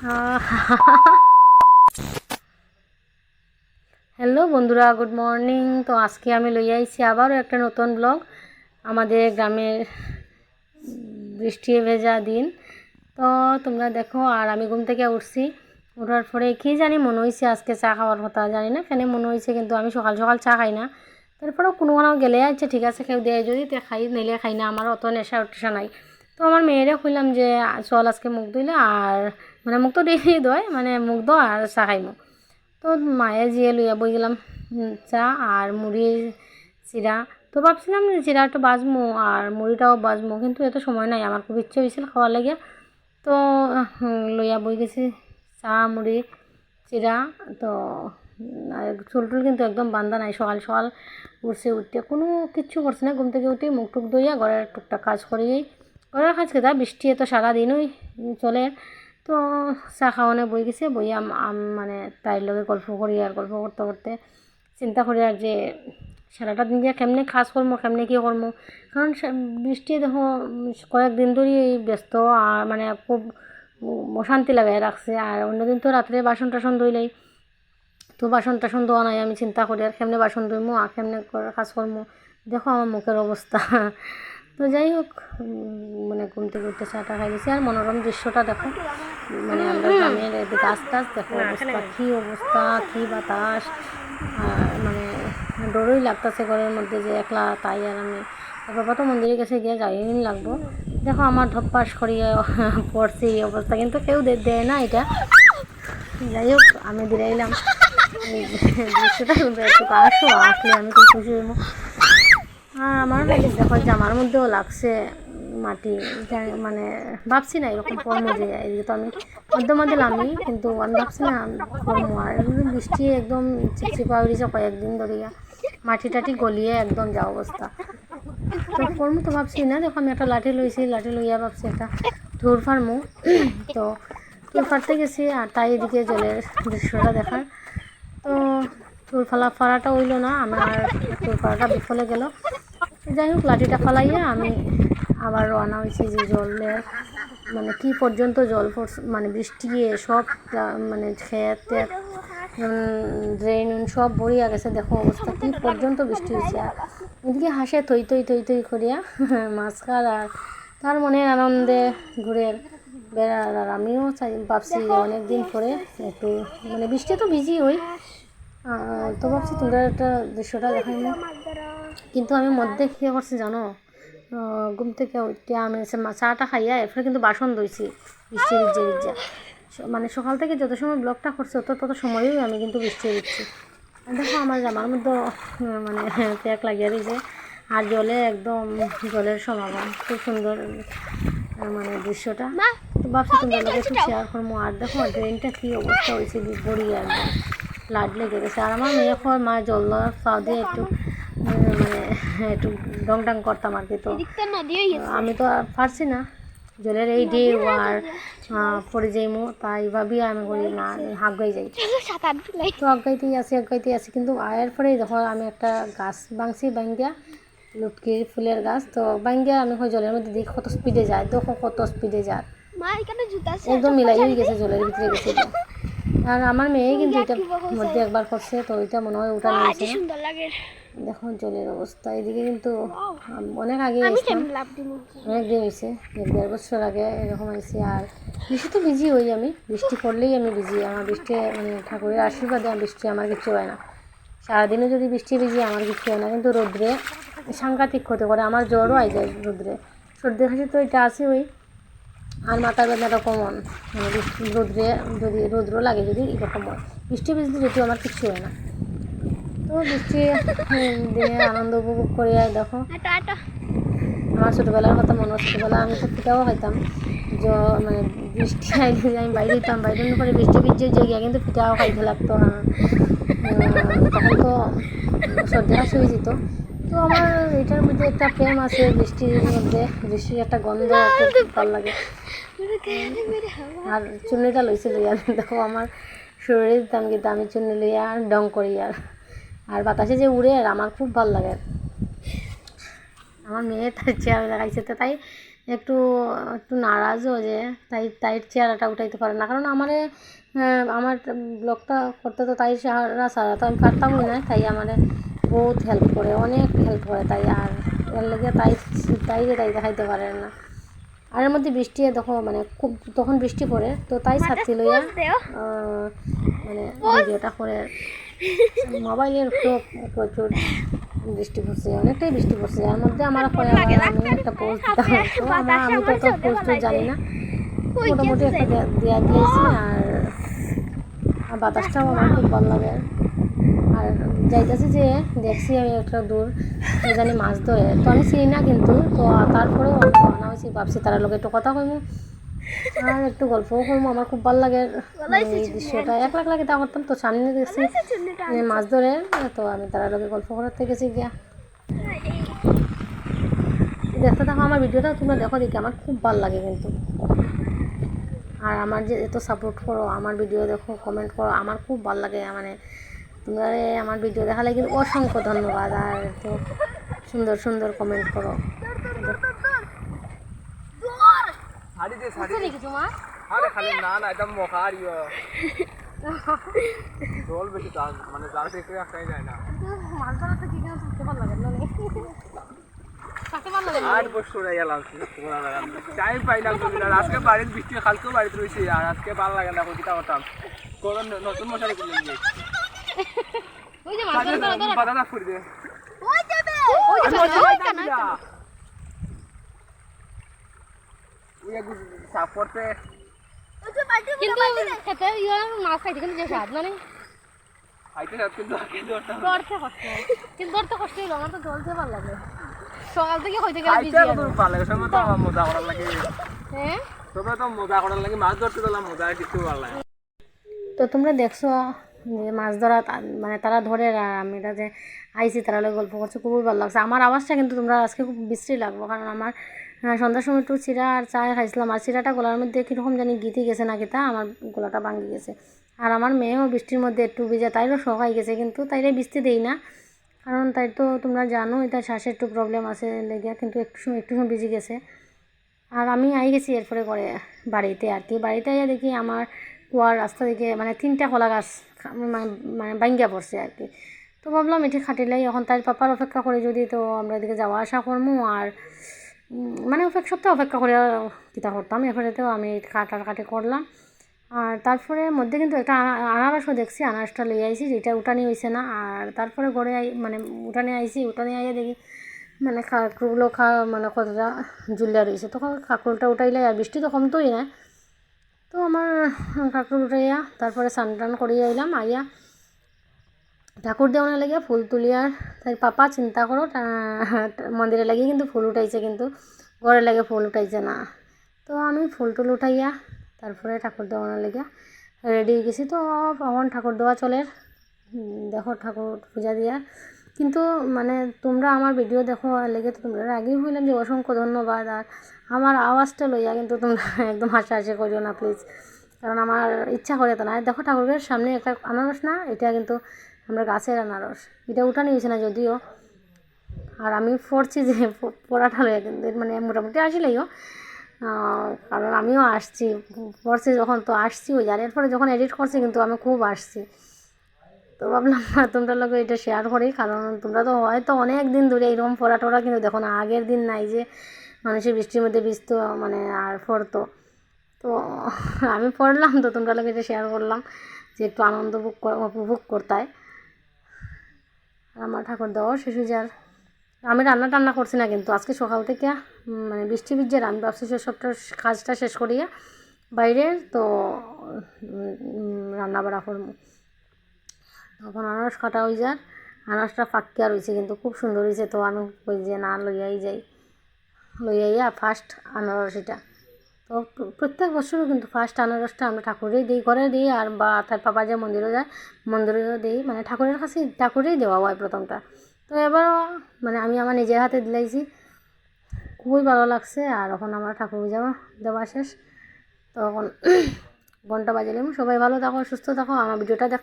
Hello বন্ধুরা good morning তো আজকে আমি লই আইছি আবারও একটা নতুন ব্লগ আমাদের গ্রামের বৃষ্টি ভেজা দিন। তো তোমরা দেখো, আর আমি ঘুম থেকে উঠছি। ওঠার পরে কী জানি মনে হয়েছে আজকে চা খাওয়ার কথা, জানি না, ফেনে মনে হয়েছে কিন্তু আমি সকাল সকাল চা খাই না। তারপরেও কোনো কোনো গেলে আছে ঠিক আছে, কেউ দেয়, যদি তে খাই, নিলে খাই না, আমার অত নেশা উঠেশা নাই। তো আমার মেয়েরে কইলাম যে, চল আজকে মুখ ধুইলে, আর মানে মুখ তো ডেলি দয় মানে মুখ দো আর চা খাইমো তো মায়ে জিয়ে লইয়া বই গেলাম চা আর মুড়ি চিরা তো ভাবছিলাম যে চিরাটা বাজমো আর মুড়িটাও বাজমো, কিন্তু এত সময় নাই আমার খুব ইচ্ছে হয়েছিল খাওয়ার লাগিয়া। তো লইয়া বই গেছি চা মুড়ি চিরা তো চুল টুল কিন্তু একদম বান্ধা নাই সকাল সকাল উঠছে উঠতে কোনো কিচ্ছু করছে না ঘুম থেকে উঠে মুখ টুক দইয়া ঘরের টুকটাক কাজ করিয়েই ঘরের কাজ খেতা বৃষ্টি তো সারাদিনই চলে। তো চা খাওয়ানো বই গেছে, বই মানে তাইর লগে গল্প করি আর গল্প করতে করতে চিন্তা করি আর যে সারাটা দিন যে কেমনে কাজ করব, কেমনে কী করব। কারণ বৃষ্টি দেখো, কয়েকদিন ধরেই ব্যস্ত আর মানে খুব অশান্তি লাগাই রাখছে। আর অন্যদিন তো রাত্রে বাসন টাসন ধুইলেই তো বাসন টাসন ধোয়া নাই, আমি চিন্তা করি আর কেমনে বাসন ধুইমো আর কেমনে কাজ করব। দেখো আমার মুখের অবস্থা। তো যাই হোক মানে ঘুমতে ঘুরতে চাটা খাই দিয়েছি আর মনোরম দৃশ্যটা দেখো। মানে আমরা গ্রামের গাছ টাছ দেখো অবস্থা কী অবস্থা কী বাতাস। মানে ডরই লাগতেছে ঘরের মধ্যে যে একলা তাই আর আমি। বাবা তো মন্দিরে গেছে গিয়ে যাইন লাগবো। দেখো আমার ধপ্পাস করিয়ে পড়ছে এই অবস্থা কিন্তু কেউ দেয় না এটা। যাই হোক আমি দিলাইলাম দৃশ্যটা একটু আসো আসলে আমি খুব খুশি হইব। আর আমার দেখো জামার মধ্যেও লাগছে মাটি। মানে ভাবছি না এরকম কর্ম যে এদিকে তো আমি মধ্যে মধ্যে নামি, কিন্তু আমি ভাবছি না কর্ম। আর বৃষ্টি একদম চিপচিপা হয়েছে কয়েকদিন ধরিয়া মাটি টাটি গলিয়ে একদম যা অবস্থা। তো কর্ম তো ভাবছি না। দেখো আমি একটা লাঠি লইছি, লাঠি লইয়া ভাবছি একটা ধুর ফার্মু তো ধুর ফাড়তে গেছি আর তাই এদিকে জলের দৃশ্যটা দেখার। তো তোর ফালা ফাড়াটা হইল না, আমার তোর ফাড়াটা বিফলে গেল। যাই হোক লাঠিটা ফালাইয়া আমি আবার রওনা হয়েছি যে জলের মানে কি পর্যন্ত জল মানে বৃষ্টি সব মানে খেত ড্রেন সব বড়িয়া গেছে। দেখো অবস্থা, কি পর্যন্ত বৃষ্টি হয়েছে। আর এদিকে হাসে থই থই থই থই করিয়া মাছ খার আর তার মনের আনন্দে ঘুরে বেড়ার আর আমিও চাই, ভাবছি অনেক দিন পরে একটু মানে বৃষ্টি তো ভিজি হই তো ভাবছি তোমরা একটা দৃশ্যটা দেখাই না কিন্তু আমি মধ্যে কী করছি জানো? ঘুম থেকে উঠে আমি চাটা খাইয়া এরপরে কিন্তু বাসন ধুইছি বৃষ্টি ভিজে ভিজে মানে সকাল থেকে যত সময় ব্লগটা করছে তত তত সময়ই আমি কিন্তু বৃষ্টি দিচ্ছি। দেখো আমার জামার মধ্যে মানে প্যাক লাগিয়ে দিয়েছে আর জলে একদম জলের সমাগম খুব সুন্দর মানে দৃশ্যটা। তো ভাবছি তোমরা লোক একটু শেয়ার করব আর দেখো ড্রেনটা কী অবস্থা হয়েছে বড়িয়ে একদম লাড লেগে গেছে আর আমার মেয়ে কয় মা জল পাও দিয়ে একটু মানে একটু ডং ডাং করতাম আর কি তো। আমি তো আর পারছি না। জলের এই ডে আর পড়ে যাইমু তাই ভাবি আমি করি না হাগাই যাই। তো আগাইতেই আছি আগাইতেই আছি কিন্তু আয়ের পরেই দেখো আমি একটা গাছ ভাঙছি বাঙ্গিয়া লুটকির ফুলের গাছ। তো বাঙ্গিয়া আমি জলের মধ্যে দেখি কত স্পিডে যায় দেখো কত স্পিডে যায়। একদম মিলাই হয়ে গেছে জলের ভিতরে গেছে। আর আমার মেয়ে কিন্তু এটা মধ্যে একবার করছে তো ওইটা মনে হয় ওটা নিয়েছে। দেখো জলের অবস্থা। এদিকে কিন্তু অনেক আগে অনেক দিন হয়েছে এক দেড় বছর আগে এরকম হয়েছে। আর বৃষ্টি তো বিজি হই আমি। বৃষ্টি পড়লেই আমি বিজি। আমার বৃষ্টি মানে ঠাকুরের আশীর্বাদে বৃষ্টি আমার কিছু হয় না। সারাদিনও যদি বৃষ্টি ভিজি আমার কিছু হয় না। কিন্তু রোদ্রে সাংঘাতিক ক্ষতি করে। আমার জ্বরও আই যায় রোদ্রে। সর্দি খাসি তো এটা আছে ওই। আর মাথার বেদনাটা কমন। মানে বৃষ্টি রোদ্রে যদি রৌদ্র লাগে যদি এরকম হয় বৃষ্টি ভিজলে যদিও আমার কিছু হয় না। তো বৃষ্টি দিনে আনন্দ উপভোগ করে দেখো। আমার ছোটোবেলার কথা মনে হয় ছোটোবেলা আমি তো পিঠাও খাইতাম জ মানে বৃষ্টি আইলে যে আমি বাইরে যেতাম বাইরে করে বৃষ্টি ভিজে যে গিয়া কিন্তু পিঠাও খাইতে লাগতো হ্যাঁ। উম, তখন তো সর্দি হাসি হয়ে যেত তো আমার এটার মধ্যে একটা প্রেম আছে বৃষ্টির মধ্যে। বৃষ্টির একটা গন্ধ খুব ভালো লাগে। আর চুন্নিটা লইছে লইয়া, দেখো আমার শরীরে দিতাম কিন্তু আমি চুন্নি লইয়া আর ডং করি আর। আর বাতাসে যে উড়ে, আর আমার খুব ভালো লাগে। আমার মেয়ে তার চেয়ার লাগাইছে তো তাই একটু একটু নারাজও যে, তাই তাইর চেহারাটা উঠাইতে পারে না। কারণ আমারে আমার ব্লগটা করতে তো তাই সাহারা সারা তো আমি পারতামই না, তাই আমারে বহুত হেল্প করে, অনেক হেল্প করে তাই। আর এর লেগে তাই তাই তাই দেখাইতে পারে না। আর এর মধ্যে বৃষ্টি দেখো মানে খুব তখন বৃষ্টি পড়ে তো তাই ছাত্রী লইয়া মানে ভিডিওটা করে মোবাইলের তো প্রচুর বৃষ্টি পড়ছে অনেকটাই বৃষ্টি পড়ছে। এর মধ্যে আমার পরে আমি একটা পোস্ট দিতাম। তো আমার আমি তো পোস্ট জানি না। মোটামুটি একটা দেওয়া দিয়েছি আর আর বাতাসটাও আমার খুব ভালো লাগে। আর যাইতেছি যে দেখছি আমি একটা দূর জানি মাছ ধরে। তো আমি চিনি না কিন্তু তো তারপরেও আমি হয়েছি ভাবছি তারা লোক একটু কথা কইমু। আর একটু গল্পও করব আমার খুব ভালো লাগে এই দৃশ্যটা। এক লাখ লাগে তা করতাম তো সামনে দেখছি মাছ ধরে তো আমি তারা লোকে গল্প করাতে গেছি গিয়া। দেখতে থাকো আমার ভিডিওটা তোমরা দেখো দেখি আমার খুব ভালো লাগে কিন্তু। আর আমার যে এত সাপোর্ট করো আমার ভিডিও দেখো কমেন্ট করো আমার খুব ভালো লাগে মানে তোমরা আমার ভিডিও দেখালে কিন্তু অসংখ্য ধন্যবাদ আর এত সুন্দর সুন্দর কমেন্ট করো। মানে লাগে লাগে আট বছর গেলাম টাইম পাই না আজকে বাড়ির বৃষ্টি কালকেও বাড়িতে রয়েছে আর আজকে ভালো লাগে না কবিতা করতাম নতুন মশারি কিনে ওই যে মাছ ধরা ধরা ওই ওই ওই ওই কিন্তু খেতে ইয়ে মাছ খাইতে কিন্তু যে স্বাদ না খাইতে সাপ কিন্তু কিন্তু ওটা ধরতে কষ্ট কিন্তু ধরতে কষ্ট হইল আমার তো জলতে ভালো লাগে। সকাল থেকে হইতে গেলে খাইতে তো ভালো লাগে তো মজা করার লাগে। হ্যাঁ সবাই তো মজা করার লাগে। মাছ ধরতে মজা কিছু ভালো লাগে তো তোমরা দেখছ যে মাছ ধরা মানে তারা ধরে আর আমি এটা যে আইসি তারা গল্প করছে খুবই ভালো লাগছে। আমার আওয়াজটা কিন্তু তোমরা আজকে খুব বিশ্রী লাগবো কারণ আমার সন্ধ্যার সময় একটু চিরা আর চা খাইছিলাম, আর চিরাটা গলার মধ্যে কীরকম জানি গীতি গেছে না গীতা আমার গলাটা ভাঙি গেছে। আর আমার মেয়েও বৃষ্টির মধ্যে একটু ভিজে, তাইরও শখ হয়ে গেছে, কিন্তু তাইরে বৃষ্টি দেই না, কারণ তাই তো তোমরা জানো, এটা শ্বাসের একটু প্রবলেম আছে লেগে কিন্তু একটু সময় একটু সময় ভিজে গেছে। আর আমি আই গেছি এরপরে করে বাড়িতে আর কি। বাড়িতে আইয়া দেখি আমার কুয়ার রাস্তা দিকে মানে তিনটা কলা গাছ মানে- ভাঙ্গিয়া পড়ছে আর কি। তো ভাবলাম এটি খাটিলাই এখন তার পাপার অপেক্ষা করে, যদি তো আমরা এদিকে যাওয়া আসা করব আর মানে অপেক্ষা সপ্তাহে অপেক্ষা করে কিতা করতাম। এরপরেতেও আমি কাটার কাটে করলাম। আর তারপরে মধ্যে কিন্তু একটা আনা- আনারসও দেখছি, আনারসটা লই আইছি, যেটা উঠানি হয়েছে না। আর তারপরে গড়ে আই মানে উঠানে আইছি, উঠানে আইয়া দেখি মানে কাঁকড়গুলো খা মানে কতটা জুলিয়া রয়েছে তখন কাঁকড়টা উঠাইলে আর বৃষ্টি তো কমতোই না। তো আমার কাঁকড় উঠাইয়া তারপরে স্নান টান করিয়া আইলাম আইয়া ঠাকুর দেওয়ানো লাগে ফুল তুলিয়ার তাই পাপা চিন্তা করো মন্দিরে লাগিয়ে কিন্তু ফুল উঠাইছে কিন্তু ঘরে লাগে ফুল উঠাইছে না তো আমি ফুল টুল উঠাইয়া তারপরে ঠাকুর দেওয়ানো লেগে রেডি হয়ে গেছি তো এখন ঠাকুর দেওয়া চলে দেখো ঠাকুর পূজা দিয়া কিন্তু মানে তোমরা আমার ভিডিও দেখো, লেগে তো তোমরা আগেই বললাম যে অসংখ্য ধন্যবাদ। আর আমার আওয়াজটা লইয়া কিন্তু তোমরা একদম হাসাহাসি করিও না প্লিজ কারণ আমার ইচ্ছা করে তো না। দেখো ঠাকুরের সামনে একটা আনারস না, এটা কিন্তু আমরা গাছের আনারস। এটা উঠানি হয়েছে না যদিও। আর আমি পড়ছি যে পড়াটা লইয়া কিন্তু মানে মোটামুটি আসলেইও। কারণ আমিও আসছি। পড়ছি যখন তো আসছি ওই, আর এরপরে যখন এডিট করছি কিন্তু আমি খুব আসছি। তো ভাবলাম তোমরা লোক এটা শেয়ার করি, কারণ তোমরা তো হয়তো অনেক দিন ধরে এইরকম পড়া টড়া কিন্তু দেখো না, আগের দিন নাই যে মানুষের বৃষ্টির মধ্যে ভিজতো মানে আর পড়তো তো আমি পড়লাম তো তোমরা লোক এটা শেয়ার করলাম যে একটু আনন্দ উপভোগ কর- উপভোগ করতায়। আমার ঠাকুর দেওয়াও শিশু যার আমি রান্না টান্না করছি না কিন্তু, আজকে সকাল থেকে মানে বৃষ্টি ভিজের আমি ভাবছি সে সবটা কাজটা শেষ করিয়া বাইরে তো রান্না বাড়া করব। তখন আনারস কাটা হয়ে যায়। আনারসটা ফাঁকিয়া রয়েছে কিন্তু খুব সুন্দর হয়েছে তো আমি কই যে না, লইয়াই যাই। লইয়াইয়া ফার্স্ট আনারস এটা। তো প্রত্যেক বছরও কিন্তু ফার্স্ট আনারসটা আমরা ঠাকুরেই দিই, ঘরে দিই আর বা তার পাপা যে মন্দিরে যায়, মন্দিরেও দিই। মানে ঠাকুরের কাছে, ঠাকুরেই দেওয়া হয় প্রথমটা। তো এবারও মানে আমি আমার নিজের হাতে দিলাইছি। খুবই ভালো লাগছে আর এখন আমার ঠাকুর পূজা দেওয়া শেষ। তখন ঘণ্টা বাজালাম। সবাই ভালো থাকো, সুস্থ থাকো। আমার ভিডিওটা দেখ